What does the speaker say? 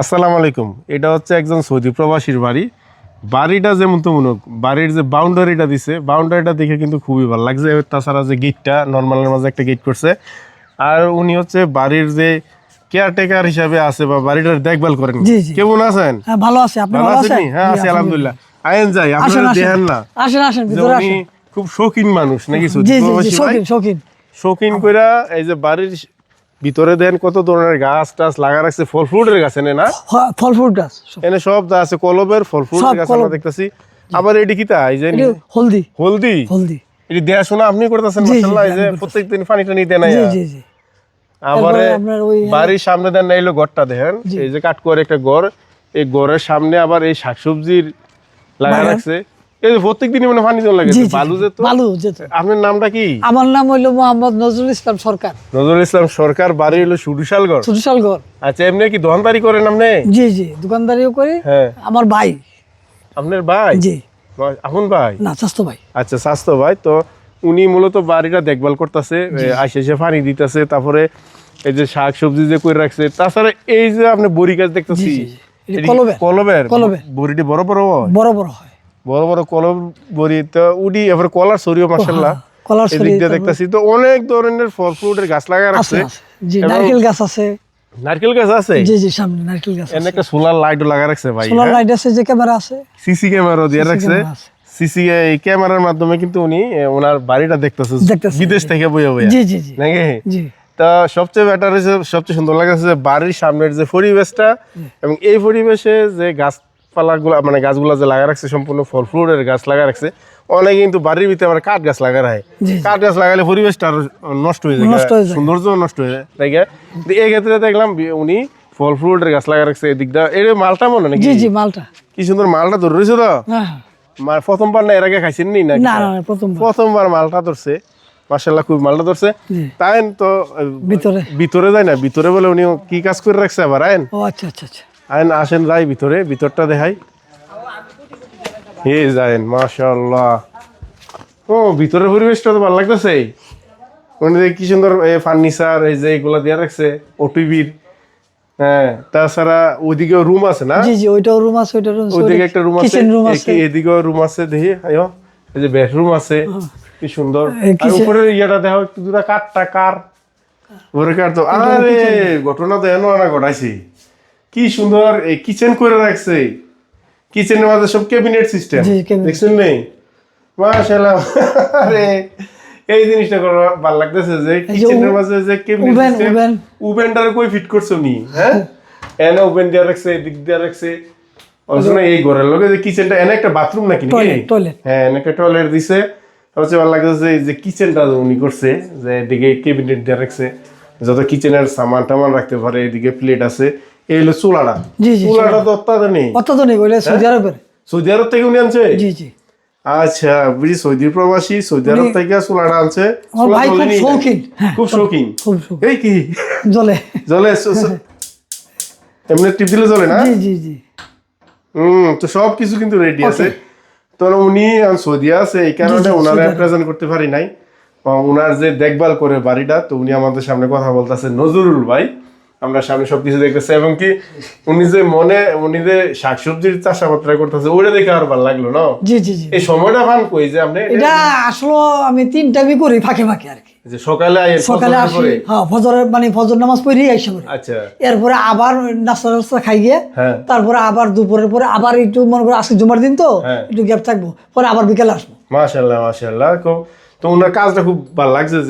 আসসালামু আলাইকুম। এটা হচ্ছে একজন সৌদি প্রবাসীর বাড়ি। বাড়িটা যেমন তো মনে বাড়ির যে বাউন্ডারিটা দিছে বাউন্ডারিটা দেখে কিন্তু খুবই ভালো লাগছে। তাছাড়া যে গেটটা নর্মালের মাঝে একটা গেট করছে। আর উনি হচ্ছে বাড়ির যে কেয়ারটেকার হিসাবে আছে বা বাড়িটার দেখভাল করেন। কেমন আছেন? হ্যাঁ ভালো আছে। আপনি ভালো আছেন হ্যাঁ আছি আলহামদুলিল্লাহ। আয়েন যাই আপনারা দেখেন না। আসেন আসেন ভিতরে আসেন। খুব শৌখিন মানুষ নাকি সৌদি প্রবাসী শৌখিন শৌখিন। শৌখিন কইরা এই যে বাড়ির ভিতরে দেন কত ধরনের গাছ টাছ লাগা রাখছে? ফল ফ্রুটের গাছ এনে না? ফল ফ্রুট গাছ। এনে সব যা আছে কলবের ফল ফ্রুট গাছ আমরা দেখতেছি। আবার এটি কি তা? এই যে হলদি। হলদি? হলদি। এটি দেখাশোনা আপনি করতেছেন মাশাআল্লাহ এই যে। প্রত্যেকদিন পানি টানি দেন জি জি জি। আবার ওই- বাড়ির সামনে দেন না এলো ঘরটা দেখেন। এই যে কাট করে একটা ঘর এই ঘরের সামনে আবার এই শাকসবজির লাগা। রাখছে। এই প্রত্যেকদিনই মানে পানি দেওয়া লাগে জি তো, জি, বালু জি, বালু যেত। আপনার নামটা কি? আমার নাম হইল মোহাম্মদ নজরুল ইসলাম সরকার। নজরুল ইসলাম সরকার বাড়ি হলো সুডিশালগড় সুশালগড় আচ্ছা এমনি কি দোকানদারি করেন আপনি? জি জি দোকানদারিও করি। হ্যাঁ। আমার ভাই। আপনার ভাই? জি। এখন ভাই? না স্বাস্থ্য ভাই। আচ্ছা স্বাস্থ্য ভাই তো উনি মূলত বাড়িটা দেখভাল করতেছে আসে এসে পানি দিতেছে তারপরে এই যে শাক সবজি যে করে রাখছে তাছাড়া এই যে আপনি বড়ি গাছ দেখতেছি কলবের। কলবের? কলবের। বড়িটি বড় বড় হয়? বড় বড় হয়। বড় বড় কলম বড়ি তো উডি এবার কলার সরিও মাসাল্লাহ কলার সরি, দেখতেছি তো অনেক ধরনের ফল ফ্রুটের গাছ লাগা আছে জি নারকেল গাছ আছে। নারকেল গাছ আছে? জি জি সামনে নারকেল গাছ আছে। একটা সোলার লাইটও লাগা রাখছে ভাই সোলার হ্যাঁ? লাইট আছে যে ক্যামেরা আছে। সিসি ক্যামেরাও দিয়ে রাখছে। সিসি এই ক্যামেরার মাধ্যমে কিন্তু উনি ওনার বাড়িটা দেখতেছে। বিদেশ থেকে বইয়া বইয়া। জি জি জি। নাকি? জি। তা সবচেয়ে বেটার হয়েছে সবচেয়ে সুন্দর লাগছে যে বাড়ির সামনের যে পরিবেশটা এবং এই পরিবেশে যে গাছপালাগুলো মানে গাছগুলো যে লাগা রাখছে সম্পূর্ণ ফল ফ্রুটের গাছ লাগা রাখছে অনেকে কিন্তু বাড়ির ভিতরে আবার কাঠ গাছ লাগা রাখে। কাঠ গাছ লাগালে পরিবেশটা নষ্ট হয়ে যায়। সৌন্দর্য নষ্ট হয়ে যায় তাই? কিন্তু এই ক্ষেত্রে দেখলাম উনি ফল ফ্রুটের গাছ লাগা রাখছে এদিকটা। এর মালটা মনে নাকি? জি জি মালটা। কি সুন্দর মালটা ধরে রয়েছে তো? হ্যাঁ হ্যাঁ। প্রথমবার না এর আগে খাইছেন নি নাকি না প্রথমবার। মালটা ধরছে। মার্শাল্লাহ খুব মালটা ধরছে। তাই তো ভিতরে। ভিতরে যায় না? ভিতরে বলে উনি কি কাজ করে রাখছে আবার আইন? ও আচ্ছা আচ্ছা আচ্ছা। আইন আসেন যাই ভিতরে ভিতরটা দেখাই। হে যায়েন মাশাল্লাহ ও ভিতরের পরিবেশটা তো ভালো লাগতেছে। কি সুন্দর ফার্নিচার এই যে এগুলা দিয়ে রাখছে ওটিভির হ্যাঁ তাছাড়া ওইদিকে রুম আছে না? জি জি ওইটাও রুম আছে ওইটা রুম ওইদিকে একটা রুম আছে রুম আছে। এদিকেও রুম আছে দেখি আয়ো এই যে বেডরুম আছে কি সুন্দর। আর উপরে ইয়েটা দেখো একটু দূরে কাঠটা কার? কার তো আরে ঘটনা তো এনো না ঘটাইছি। কি সুন্দর এই কিচেন করে রাখছে। কিচেনের মাঝে সব ক্যাবিনেট সিস্টেম দেখছেন নেই? মাশাআল্লাহ আরে এই জিনিসটা করে ভালো লাগতেছে যে কিচেনের মাঝে যে ক্যাবিনেট সিস্টেম। ওভেনটার কই ফিট করছ নি হ্যাঁ? এনে ওভেন দিয়ে রাখছে এদিক দিয়ে রাখছে। অবশ্য এই ঘরের লগে যে কিচেনটা এনে একটা বাথরুম নাকি toilet। হ্যাঁ এনে একটা টয়লেট দিছে। সবচেয়ে ভালো লাগছে যে- যে কিচেনটা উনি করছে যে এদিকে ক্যাবিনেট দিয়ে রাখছে। যত কিচেনের সামান টামান রাখতে পারে এদিকে প্লেট আছে। এই হলো চুলাটা। জি, জি, চুলাটা তো অত্যাধুনিক। অত্যাধুনিক ওইটা সৌদি আরবের। সৌদি আরব থেকে উনি আনছে? জি জি। আচ্ছা বুঝি সৌদি প্রবাসী সৌদি আরব থেকে চুলাটা আনছে। ভাই খুব শৌখিন। হ্যাঁ, খুব শৌখিন। এই কি? জলে স- এমনি টিপ দিলে জ্বলে না? জি জি জি। হুম তো সব কিছু কিন্তু রেডি আছে। তো উনি সৌদি আছে এই কারণে ওনারা প্রেজেন্ট করতে পারি নাই। ওনার যে দেখভাল করে বাড়িটা তো উনি আমাদের সামনে কথা বলতেছে নজরুল ভাই। আমরা সামনে সবকিছু দেখতেছি এবং কি উনি যে মনে উনি যে শাকসবজির চাষাবাদ করতেছে ওটা দেখে আর ভালো লাগল না? জি জি জি। এই সময়টা পান কই যে আপনি? এটা আসলে আমি তিন টাইমই করি ফাঁকে ফাঁকে আর কি। যে সকালে সকালে আসি হ্যাঁ ফজরের মানে ফজর নামাজ পড়ি আইসা করি আচ্ছা। এরপরে আবার নাস্তা টাস্তা খাই গিয়ে হ্যাঁ। তারপরে আবার দুপুরের পরে আবার একটু মনে করো আজকে জুমার দিন তো হ্যাঁ। একটু গ্যাপ থাকব পরে আবার বিকেলে আসব। তো ওনার কাজটা খুব ভালো লাগছে যে